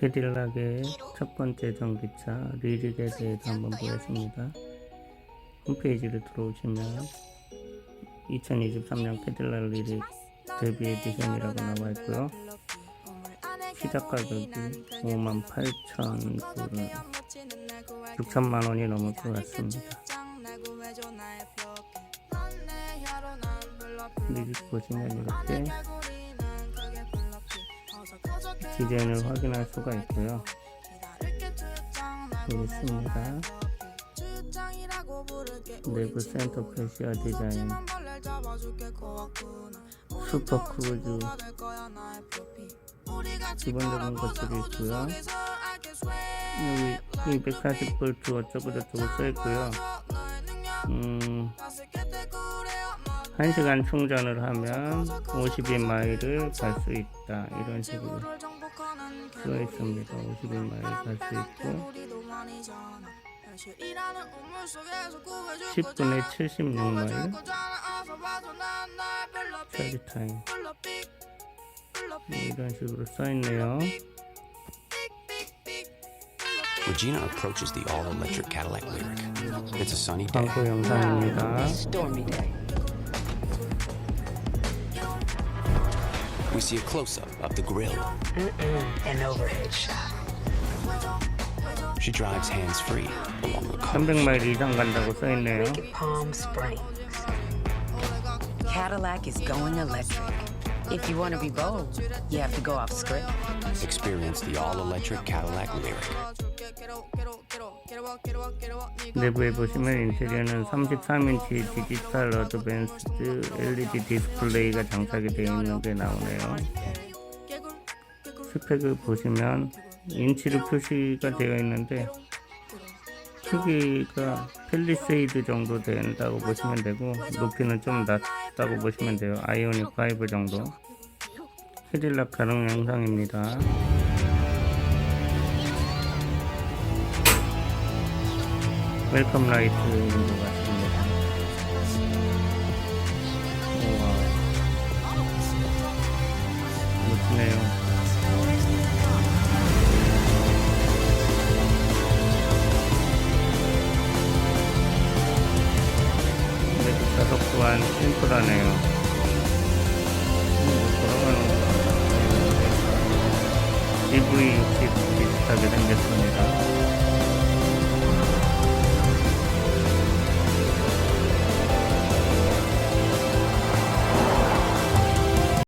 캐딜락의 첫 번째 전기차 리릭에 대해서 한번 보겠습니다. 홈페이지를 들어오시면 2023년 캐딜락 리릭 데뷔 에디션이라고 나와 있고요. 시작 가격이 58,000불 6천만 원이 넘을 것 같습니다. 리릭 보시면 이렇게 디자인을 확인할 수가 있고요. 여기 있습니다. 내부 센터 페시아 디자인 슈퍼 크루즈 기본적인 것들이 있고요. 여기 240V 어쩌고 저쩌고 써있고요. 음, 1시간 충전을 하면 52마일을 갈 수 있다. 이런 식으로 써 있습니다. 52마일 갈 수 있고 10분에 76마일 차지 타임 뭐 이런 식으로 써 있네요. Regina approaches the all electric Cadillac Lyric. It's a sunny day. 광고 영상입니다. Stormy day. We see a close up of the grill. An overhead shot. She drives hands free along the coast. 300마일 이상 간다고 써 있네요. At Palm Springs. Cadillac is going electric. If you want to be bold, you have to go off script. Experience the all electric Cadillac Lyric. 내부에 보시면 인테리어는 33인치 디지털 어드밴스드 LED 디스플레이가 장착이 되어 있는 게 나오네요. 스펙을 보시면 인치로 표시가 되어 있는데 크기가 펠리세이드 정도 된다고 보시면 되고 높이는 좀 낮다고 보시면 돼요. 아이오닉 5 정도. 캐딜락 가능 영상입니다. 웰컴 라이트인 것 같습니다. 우와. 멋지네요. 좌석 또한 심플하네요. 음, 돌아가는 거. EV 칩 비슷하게 생겼습니다.